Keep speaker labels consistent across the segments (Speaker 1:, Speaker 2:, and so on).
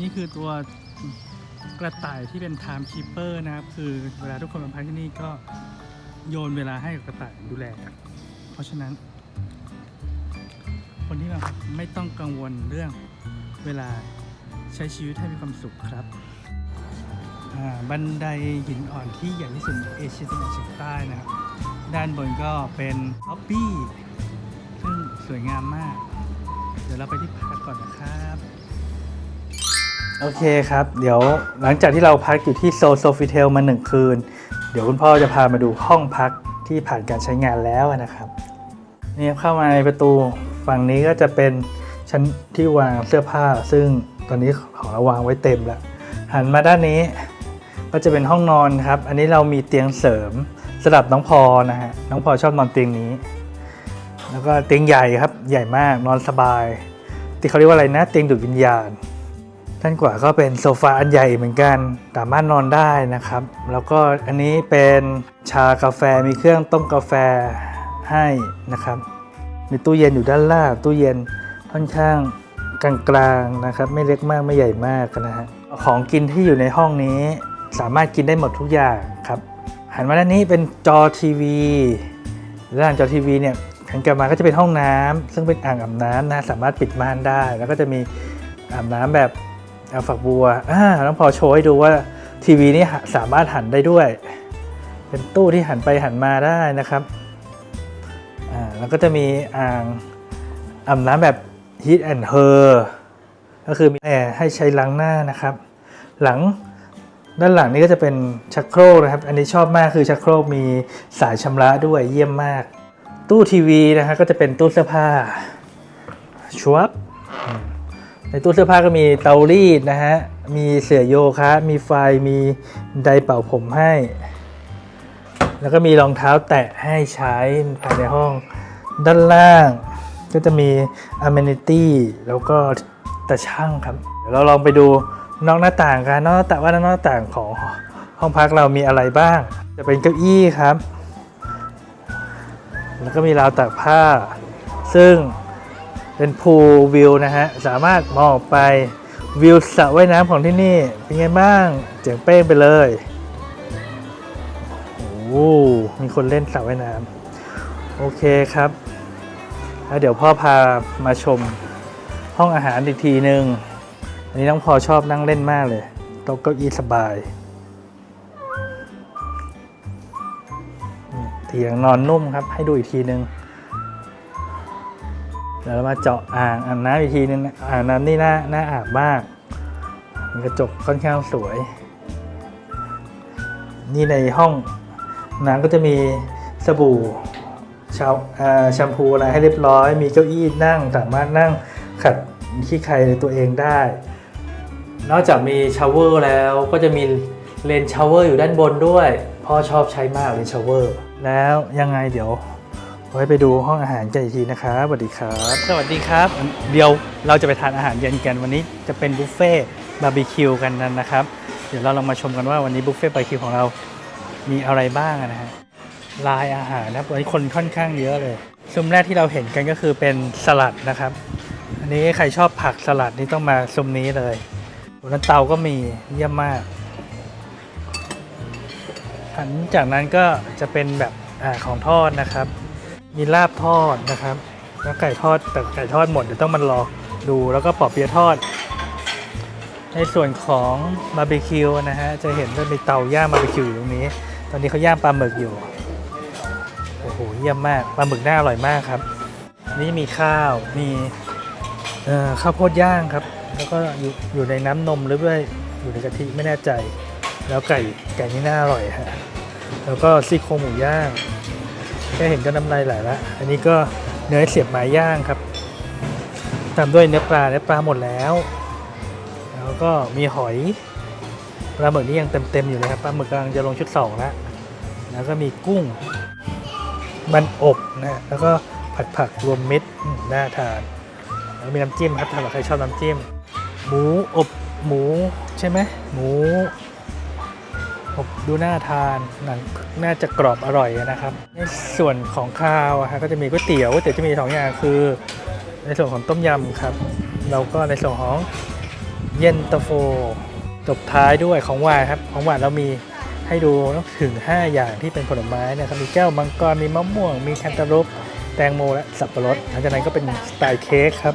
Speaker 1: นี่คือตัวกระต่ายที่เป็น time keeper นะครับ คือเวลาทุกคนมาพักที่นี่ก็โยนเวลาให้กับกระต่ายดูแล เพราะฉะนั้น คนที่มาไม่ต้องกังวลเรื่องเวลาใช้ชีวิตให้มีความสุขครับบันไดหินอ่อนที่ใหญ่ที่สุดเอเชียตะวันออกเฉียงใต้นะครับ ด้านบนก็เป็นล็อบบี้ซึ่งสวยงามมาก เดี๋ยวเราไปที่พักก่อนนะครับ โอเคครับ เดี๋ยวหลังจากที่เราพักอยู่ที่โซโซฟิเทลมาหนึ่งคืน เดี๋ยวคุณพ่อจะพามาดูห้องพักที่ผ่านการใช้งานแล้วนะครับนี่เข้ามาในประตูฝั่งนี้ก็จะเป็นชั้นที่วางเสื้อผ้า ซึ่งตอนนี้ของเราวางไว้เต็มแล้วหันมาด้านนี้ก็จะเป็นห้องนอนครับ อันนี้เรามีเตียงเสริมสำหรับน้องพอนะฮะน้องพอชอบนอนเตียงนี้ แล้วก็เตียงใหญ่ครับใหญ่มากนอนสบายที่เขาเรียกว่าอะไรนะ เตียงดูดวิญญาณ ด้านขวาก็เป็นโซฟาอันใหญ่เหมือนกัน สามารถนอนได้นะครับ แล้วก็อันนี้เป็นชากาแฟมีเครื่องต้มกาแฟให้นะครับ มีตู้เย็นอยู่ด้านล่างตู้เย็นค่อนข้างกลางๆนะครับ ไม่เล็กมากไม่ใหญ่มากนะฮะของกินที่อยู่ในห้องนี้ สามารถกินได้หมดทุกอย่างครับหันมาด้านนี้เป็นจอทีวีด้านจอทีวีเนี่ยหันกลับมาก็จะเป็นห้องน้ำซึ่งเป็นอ่างอาบน้ำนะสามารถปิดม่านได้ แล้วก็จะมีอาบน้ำแบบ เอาฝักบัวอ่าต้องพอโชว์ให้ดูว่าทีวีนี่สามารถหันได้ด้วย เป็นตู้ที่หันไปหันมาได้นะครับอ่าแล้วก็จะมีอ่างอาบน้ำแบบ Heat and Her ก็คือมีแอร์ให้ใช้ล้างหน้านะครับ หลังด้านหลังนี้ก็จะเป็นชักโครกนะครับ อันนี้ชอบมากคือชักโครกมีสายชำระด้วยเยี่ยมมาก ตู้ทีวีนะฮะก็จะเป็นตู้เสื้อผ้าชวบ ในตู้เสื้อผ้าก็มีเตารีดนะฮะ มีเสื่อโยคะ มีไฟ มีไดเป่าผมให้ แล้วก็มีรองเท้าแตะให้ใช้ภายในห้อง ด้านล่างก็จะมี amenity แล้วก็ตะช่างครับ เดี๋ยวเราลองไปดูนอกหน้าต่างกันนอกหน้าต่างว่านอกหน้าต่างของห้องพักเรามีอะไรบ้าง จะเป็นเก้าอี้ครับ แล้วก็มีราวตากผ้า ซึ่ง เป็นพูลวิวนะฮะ สามารถมองออกไปวิวสระว่ายน้ำของที่นี่ เป็นไงบ้างเจ๋งเป้งไปเลยโอ้มีคนเล่นสระว่ายน้ำโอเคครับแล้วเดี๋ยวพ่อพามาชมห้องอาหารอีกทีหนึ่งอันนี้น้องพอชอบนั่งเล่นมากเลยโต๊ะเก้าอี้สบายเตียงนอนนุ่มครับ ให้ดูอีกทีหนึ่ง ดี๋ยวเรามาเจาะอ่างอาบน้ำอีกทีนึงอ่างน้ำนี่น่าน่าอาบมากมีกระจกค่อนข้างสวย นี่ในห้องน้ำก็จะมีสบู่ชาแชมพูอะไรให้เรียบร้อย มีเก้าอี้นั่งสามารถนั่งขัดขี้ใครในตัวเองได้ นอกจากมีชาวเวอร์แล้วก็จะมีเลนชาวเวอร์อยู่ด้านบนด้วย พ่อชอบใช้มากเลนชาวเวอร์ แล้วยังไงเดี๋ยว ไว้ไปดูห้องอาหารกันอีกทีนะครับสวัสดีครับ สวัสดีครับ เดี๋ยวเราจะไปทานอาหารเย็นกันวันนี้จะเป็นบุฟเฟ่บาร์บีคิวกันนะครับ เดี๋ยวเราลองมาชมกันว่าวันนี้บุฟเฟ่บาร์บีคิวของเรา มีอะไรบ้างนะฮะลายอาหารนะครับวันนี้คนค่อนข้างเยอะเลยซุ้มแรกที่เราเห็นกันก็คือเป็นสลัดนะครับ อันนี้ใครชอบผักสลัดนี่ต้องมาซุ้มนี้เลยบนเตาก็มีเยี่ยมมากหลังจากนั้นก็จะเป็นแบบอของทอดนะครับ มีลาบทอดนะครับ แล้วไก่ทอดแต่ไก่ทอดหมดเดี๋ยวต้องมันรอดูแล้วก็ปอเปี๊ยะทอด ในส่วนของบาร์บีคิวนะฮะจะเห็นว่ามีเตาย่างบาร์บีคิวอยู่ตรงนี้ ตอนนี้เขาย่างปลาหมึกอยู่โอ้โหเยี่ยมมากปลาหมึกน่าอร่อยมากครับ นี่มีข้าวมีข้าวโพดย่างครับ แล้วก็อยู่อยู่ในน้ำนมหรือว่าอยู่ในกะทิไม่แน่ใจ แล้วไก่ไก่นี่น่าอร่อยฮะแล้วก็ซี่โครงหมูย่าง แค่เห็นก็น้ำลายไหลละอันนี้ก็เนื้อเสียบไม้ย่างครับ ตามด้วยเนื้อปลาเนื้อปลาหมดแล้ว แล้วก็มีหอยปลาหมึกนี่ยังเต็มๆอยู่เลยครับปลาหมึกกำลังจะลงชุดสองแล้วแล้วก็มีกุ้งมันอบนะแล้วก็ผัดผักรวมมิตรน่าทานแล้วมีน้ำจิ้มครับถ้าใครชอบน้ำจิ้ม หมูอบหมูใช่ไหมหมู ดูน่าทานหนังน่าจะกรอบอร่อยนะครับ ในส่วนของข้าวก็จะมีก๋วยเตี๋ยวก๋วยเตี๋ยวจะมีสองอย่างคือ ในส่วนของต้มยำครับแล้วก็ในส่วนของเย็นตาโฟจบท้ายด้วยของหวานครับของหวานเรามีให้ดูถึง 5 อย่างที่เป็นผลไม้เนะครับมีแก้วมังกรมีมะม่วง มีแคนตาลูปแตงโมและสับปะรดหลังจากนั้นก็เป็นสไตล์เค้กครับ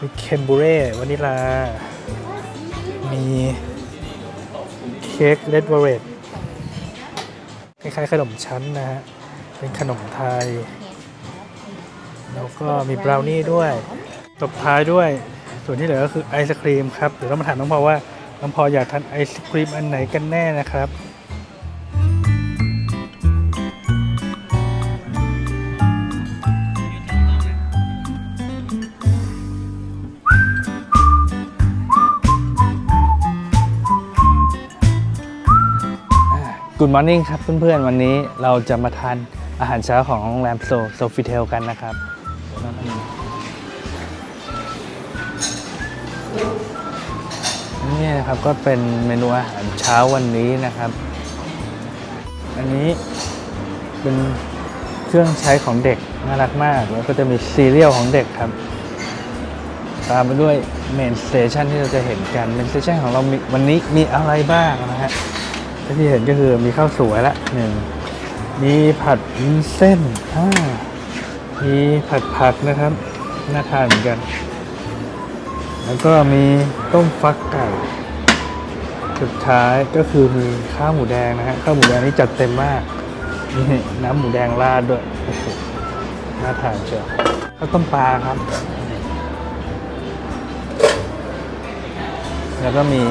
Speaker 1: มีเคนบูเร่วานิลามี ค้กเลดเวอเรตคล้ายๆขนมชั้นนะฮะ เป็นขนมไทย แล้วก็มีบราวนี่ด้วย ตบท้ายด้วย ส่วนที่เหลือก็คือไอศครีมครับ เดี๋ยวเรามาถามน้องพอว่า น้องพออยากทานไอศครีมอันไหนกันแน่นะครับ Good Morning ครับเพื่อนๆ วันนี้เราจะมาทานอาหารเช้าของโรงแรมโซโซฟิเทลกันนะครับ นี่นะครับก็เป็นเมนูอาหารเช้าวันนี้นะครับ อันนี้เป็นเครื่องใช้ของเด็กน่ารักมาก แล้วก็จะมีซีเรียลของเด็กครับ ตามไปด้วยเมนสเตชันที่เราจะเห็นกันเมนสเตชันของเราวันนี้มีอะไรบ้างนะฮะ ที่เห็นก็คือมีข้าวสวยละหนึ่งมีผัดวุ้นเส้นอ่ามีผัดผักนะครับ น่าทานเหมือนกัน แล้วก็มีต้มฟักไก่ สุดท้ายก็คือมีข้าวหมูแดงนะฮะ ข้าวหมูแดงนี่จัดเต็มมาก นี่น้ำหมูแดงราดด้วย น่าทานเชียว ข้าวต้มปลาครับ แล้วก็มี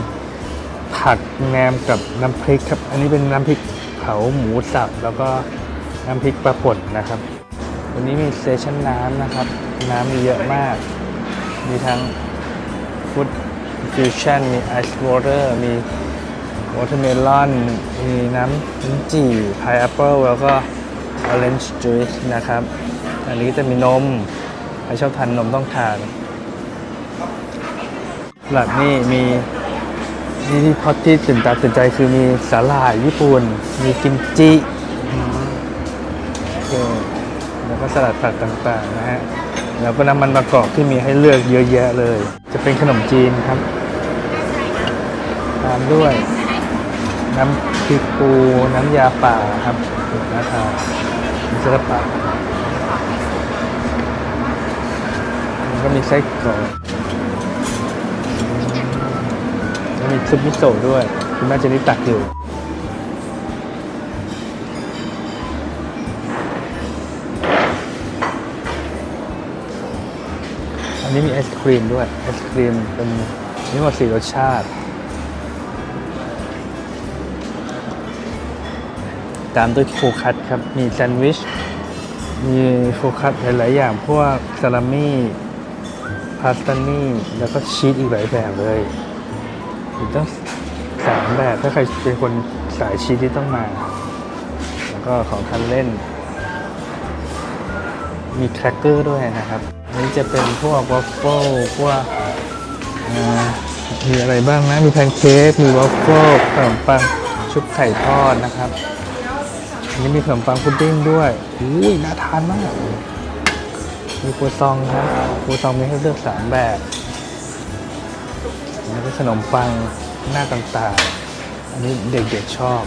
Speaker 1: ผัก แหนมกับน้ำพริกครับ อันนี้เป็นน้ำพริกเผาหมูสับแล้วก็น้ำพริกปลาป่นนะครับ วันนี้มีสเตชันน้ำนะครับ น้ำมีเยอะมาก มีทั้งฟุตฟิวชั่นมีไอซ์วอเตอร์มีวอเตอร์เมลอนมีน้ำลิ้นจี่พายแอปเปิลแล้วก็ออเรนจ์จูสนะครับ อันนี้จะมีนมใครชอบทานนมต้องทานหลัดนี่มี นี่ที่พอที่ตื่นตาตื่นใจคือมีสาหร่ายญี่ปุ่น มีกิมจิโอเคแล้วก็สลัดผักต่างๆนะฮะ แล้วก็น้ำมันมะกอกที่มีให้เลือกเยอะแยะเลย จะเป็นขนมจีนครับ ตามด้วย น้ำพริกปูน้ำยาป่าครับน่าทานมีสลัดป่าแล้วก็มีไส้กรอก มีซุปมิโซะด้วย คุณแม่เจนี่ตักอยู่อันนี้มีไอศครีมด้วยไอศครีมเป็นมีหมดสี่รสชาติ ตามด้วยโฟคัตครับ มีแซนด์วิช มีโฟคัตหลาย ๆ อย่าง พวกซาลามี่ พาสต้านี่ แล้วก็ชีสอีกหลายแบบเลย มีตั้งสามแบบ ถ้าใครเป็นคนสายชีสที่ต้องมา แล้วก็ของทานเล่น มีแครกเกอร์ด้วยนะครับอันนี้จะเป็นพวกวอฟเฟิลพวกมีอะไรบ้างนะ มีแพนเค้ก มีวอฟเฟิลขนมปังชุบไข่ทอดนะครับอันนี้มีขนมปังพุดดิ้งด้วยอุ้ยน่าทานมาก มีครัวซองครับครัวซองมีให้เลือกสามแบบ แล้วก็ขนมปังหน้าต่างๆ อันนี้เด็กๆชอบ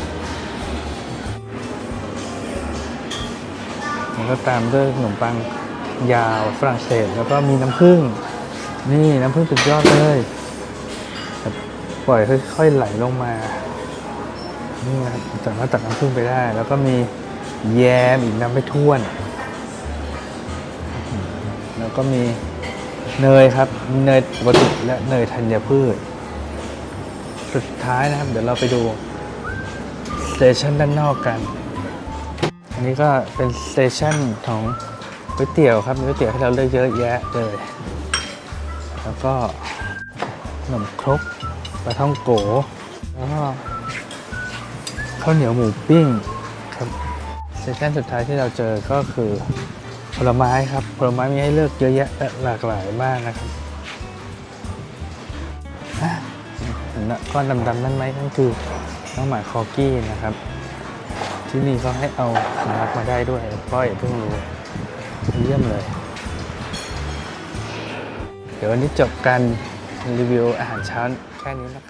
Speaker 1: แล้วก็ตามด้วยขนมปังยาวฝรั่งเศสแล้วก็มีน้ำผึ้งนี่น้ำผึ้งสุดยอดเลยปล่อยค่อยๆไหลลงมานี่นะครับสามารถตักน้ำผึ้งไปได้ แล้วก็มีแยมอีกน้ำไม่ท้วน แล้วก็มี เนยครับมีเนยปกติและเนยธัญพืช สุดท้ายนะครับ เดี๋ยวเราไปดูสเตชันด้านนอกกัน อันนี้ก็เป็นสเตชันของก๋วยเตี๋ยวครับมีก๋วยเตี๋ยวให้เราเลือกเยอะแยะเลย แล้วก็ขนมครกปลาท่องโกแล้วก็ข้าวเหนียวหมูปิ้งครับสเตชันสุดท้ายที่เราเจอก็คือ ผลไม้ครับ ผลไม้มีให้เลือกเยอะแยะและหลากหลายมากนะครับเห็นก้อนดำๆนั่นไหมนั่นคือน้องหมาคอกี้นะครับ ที่นี่เขาให้เอาสุนัขมาได้ด้วยพ่อยเพิ่งรู้เยี่ยมเลย เดี๋ยววันนี้จบการรีวิวอาหารเช้าแค่นี้นะครับ